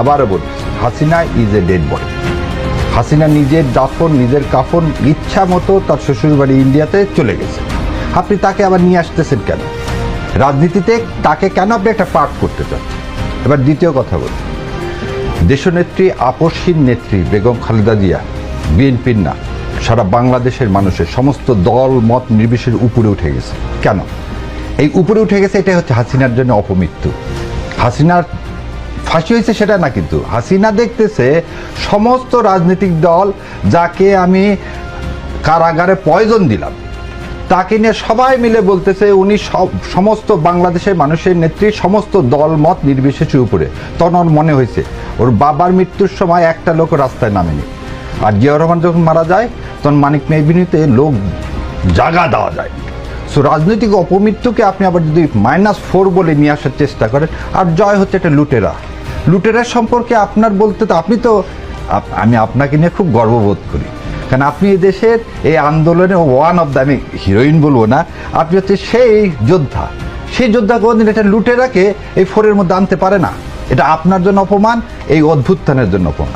আবারও বলছি Hasina is a dead body Hasina নিজের দাফন, নিজের কাফন ইচ্ছা মতো তার শ্বশুরবাড়ি ইন্ডিয়াতে চলে গেছে। আপনি তাকে আবার নিয়ে আসতেছেন কেন? রাজনীতিতে তাকে কেন আপনি একটা পাঠ করতে চাচ্ছেন? এবার দ্বিতীয় কথা বলি। দেশনেত্রী, আপসহীন নেত্রী বেগম খালেদা জিয়া, বিএনপির না, সারা বাংলাদেশের মানুষের সমস্ত দল, মত নির্বিশের উপরে উঠে গেছে। কেন? এই উপরে উঠে গেছে এটা হচ্ছে হাসিনার জন্য অপমৃত্যু। হাসিনার ফাঁসি হয়েছে সেটা না কিন্তু। হাসিনা দেখতেছে সমস্ত রাজনৈতিক দল যাকে আমি কারাগারে পয়জন দিলাম, তাকে নিয়ে সবাই মিলে বলতেছে উনি সব, সমস্ত বাংলাদেশের মানুষের নেত্রী, সমস্ত দল, মত নির্বিশেষে উপরে। তখন ওর মনে হয়েছে, ওর বাবার মৃত্যুর সময় একটা লোক রাস্তায় নামেনি। আর জিয়াউর রহমান যখন মারা যায়, তখন মানিক মেহবিনীতে লোক জাগা দেওয়া যায়। সো রাজনৈতিক অপমৃত্যুকে আপনি আবার যদি মাইনাস ফোর বলে নিয়ে আসার চেষ্টা করেন, আর জয় হচ্ছে একটা লুটেরা। লুটেরা সম্পর্কে আপনার বলতে তো আপনি তো আমি আপনাকে নিয়ে খুব গর্ববোধ করি। কারণ আপনি এই দেশের এই আন্দোলনে ওয়ান অফ দ্য আমি হিরোইন বলব না, আপনি হচ্ছে সেই যোদ্ধা। সেই যোদ্ধা কোনদিন এটা লুটেরাকে এই ফোরের মধ্যে আনতে পারে না। এটা আপনার জন্য অপমান, এই অদ্ভুত্থানের জন্য অপমান।